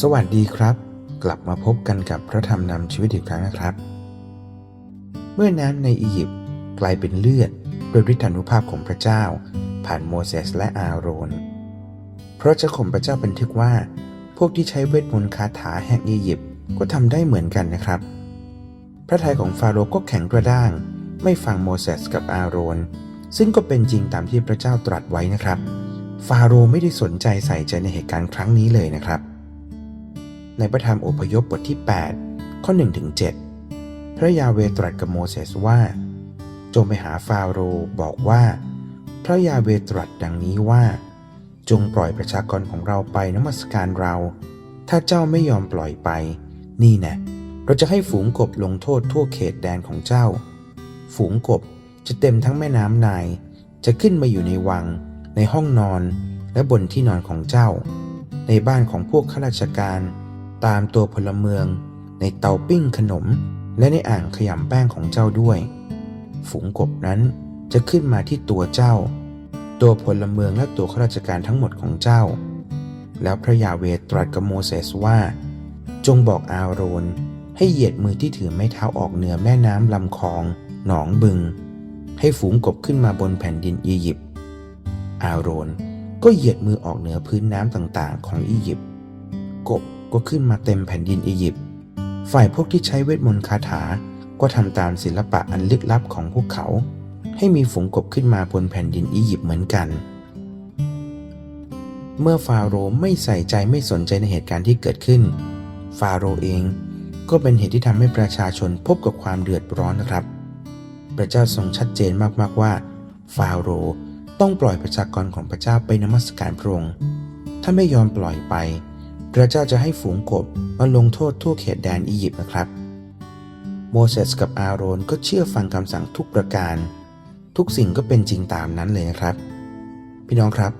สวัสดีครับ กลับมาพบกันกับพระธรรมนำชีวิตอีกครั้งนะครับ เมื่อน้ำในอียิปต์กลายเป็นเลือดโดยฤทธานุภาพของพระเจ้า ผ่านโมเสสและอาโรน เพราะเจ้าของพระเจ้าบันทึกว่า พวกที่ใช้เวทมนต์คาถาแห่งอียิปต์ก็ทำได้เหมือนกันนะครับ พระทัยของฟาโรห์ก็แข็งกระด้าง ไม่ฟังโมเสสกับอาโรน ซึ่งก็เป็นจริงตามที่พระเจ้าตรัสไว้นะครับ ฟาโรห์ไม่ได้สนใจใส่ใจในเหตุการณ์ครั้งนี้เลยนะครับ ในพระธรรมอพยพบทที่ 8 ข้อ1ถึง7พระยาเวตรัสกับโมเสสว่า จงไปหาฟาโรห์บอกว่า พระยาเวตรัสดังนี้ว่า จงปล่อยประชากรของเราไปนมัสการเรา ถ้าเจ้าไม่ยอมปล่อยไป นี่นะเราจะให้ฝูงกบลงโทษทั่วเขตแดนของเจ้า ฝูงกบจะเต็มทั้งแม่น้ำนาย จะขึ้นมาอยู่ในวัง ในห้องนอนและบนที่นอนของเจ้า ในบ้านของพวกข้าราชการ ตามตัวพลเมือง ในเตาปิ้งขนม และในอ่างขยำแป้งของเจ้าด้วย ฝูงกบนั้นจะขึ้นมาที่ตัวเจ้า ตัวพลเมืองและตัวข้าราชการทั้งหมดของเจ้า แล้วพระยาเวตรัสกับโมเสสว่า จงบอกอาโรนให้เหยียดมือที่ถือไม้เท้าออกเหนือแม่น้ำลำคลอง หนองบึง ให้ฝูงกบขึ้นมาบนแผ่นดินอียิปต์อาโรนก็เหยียดมือออกเหนือพื้นน้ำต่างๆ ของอียิปต์กบ ก็ขึ้นมาเต็มแผ่นดินอียิปต์ ฝ่ายพวกที่ใช้เวทมนต์คาถาก็ทำตามศิลปะอันลึกลับของพวกเขา ให้มีฝูงกบขึ้นมาบนแผ่นดินอียิปต์เหมือนกัน เมื่อฟาโรห์ไม่ใส่ใจไม่สนใจในเหตุการณ์ที่เกิดขึ้น ฟาโรห์เองก็เป็นเหตุที่ทำให้ประชาชนพบกับความเดือดร้อนนะครับ พระเจ้าทรงชัดเจนมากๆว่า ฟาโรห์ต้องปล่อยประชากรของพระเจ้าไปนมัสการพระองค์ถ้าไม่ยอมปล่อยไป พระเจ้าจะให้ฝูงกบมาลงโทษทั่วเขตแดนอียิปต์นะครับ โมเสสกับอาโรนก็เชื่อฟังคำสั่งทุกประการ ทุกสิ่งก็เป็นจริงตามนั้นเลยนะครับ พี่น้องครับ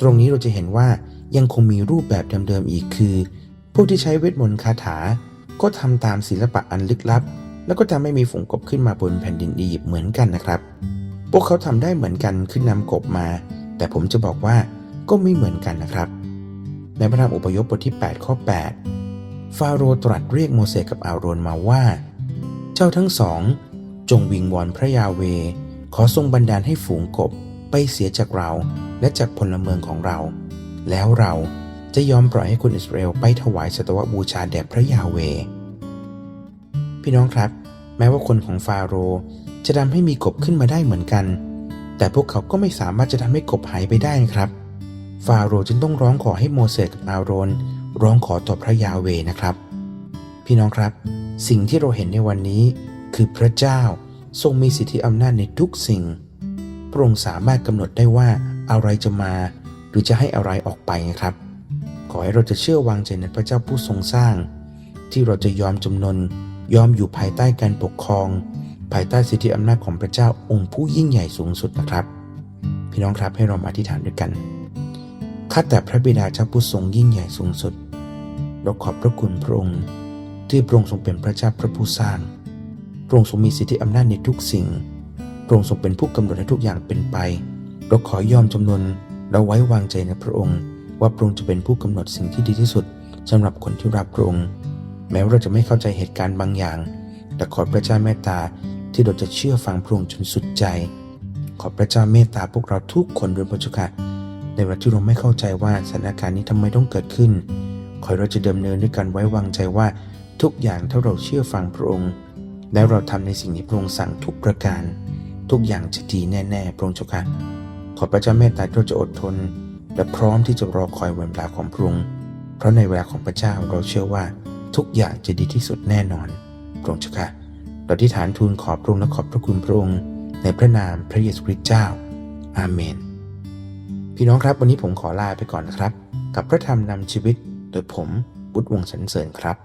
ตรงนี้เราจะเห็นว่ายังคงมีรูปแบบเดิมๆอีกคือพวกที่ใช้เวทมนต์คาถา ก็ทำตามศิลปะอันลึกลับ แล้วก็ทำให้มีฝูงกบขึ้นมาบนแผ่นดินอียิปต์เหมือนกันนะครับ พวกเขาทำได้เหมือนกันคือนำกบมา แต่ผมจะบอกว่าก็ไม่เหมือนกันนะครับ ในพระธรรมอพยพบทที่ 8 ข้อ 8 ฟาโรตรัสเรียกโมเสสกับอาโรนมาว่า เจ้าทั้งสอง จงวิงวอนพระยาเว ขอทรงบันดาลให้ฝูงกบไปเสียจากเราและจากพลเมืองของเรา แล้วเราจะยอมปล่อยให้คนอิสราเอลไปถวายสตวบูชาแด่พระยาเว พี่น้องครับ แม้ว่าคนของฟาโรจะทำให้มีกบขึ้นมาได้เหมือนกัน แต่พวกเขาก็ไม่สามารถจะทำให้กบหายไปได้นะครับ ฟาโรห์จึงต้องร้องขอให้โมเสสกับอาโรนร้องขอต่อพระยาเวนะครับ พี่น้องครับ สิ่งที่เราเห็นในวันนี้คือพระเจ้าทรงมีสิทธิอำนาจในทุกสิ่ง พระองค์สามารถกำหนดได้ว่าอะไรจะมา หรือจะให้อะไรออกไปนะครับ ขอให้เราจะเชื่อวางใจในพระเจ้าผู้ทรงสร้าง ที่เราจะยอมจำนน ยอมอยู่ภายใต้การปกครอง ภายใต้สิทธิอำนาจของพระเจ้าองค์ผู้ยิ่งใหญ่สูงสุดนะครับ พี่น้องครับให้เรามาอธิษฐานด้วยกัน ข้าแต่พระบิดาเจ้าผู้ทรงยิ่งใหญ่สูงสุด เราขอบพระคุณพระองค์ ที่พระองค์ทรงเป็นพระเจ้าพระผู้สร้าง พระองค์ทรงมีสิทธิอำนาจในทุกสิ่ง พระองค์ทรงเป็นผู้กำหนดให้ทุกอย่างเป็นไป เราขอยอมจำนนเราไว้วางใจในพระองค์ ว่าพระองค์จะเป็นผู้กำหนดสิ่งที่ดีที่สุดสำหรับคนที่รับพระองค์ แม้ว่าเราจะไม่เข้าใจเหตุการณ์บางอย่าง แต่ขอพระเจ้าเมตตาที่เราจะเชื่อฟังพระองค์จนสุดใจ ขอพระเจ้าเมตตาพวกเราทุกคนด้วยพระเจ้าค่ะ ในเวลาที่เราไม่เข้าใจว่าสถานการณ์นี้ทำไมต้องเกิดขึ้น ขอให้เราจะดำเนินด้วยการไว้วางใจว่าทุกอย่างถ้าเราเชื่อฟังพระองค์ แล้วเราทำในสิ่งที่พระองค์สั่งทุกประการ ทุกอย่างจะดีแน่ๆพระองค์เจ้าค่ะขอพระเจ้าเมตตาที่เราจะอดทน และพร้อมที่จะรอคอยเวลาของพระองค์เพราะในเวลาของพระเจ้าเราเชื่อว่าทุกอย่างจะดีที่สุดแน่นอนพระองค์เจ้าค่ะเราที่ฐานทูลขอบพระองค์และขอบพระคุณพระองค์ ในพระนามพระเยซูคริสต์เจ้า อาเมน พี่น้องครับ วันนี้ผมขอลาไปก่อนนะครับ กับพระธรรมนำชีวิต โดยผมบุตรวงสันเสริญครับ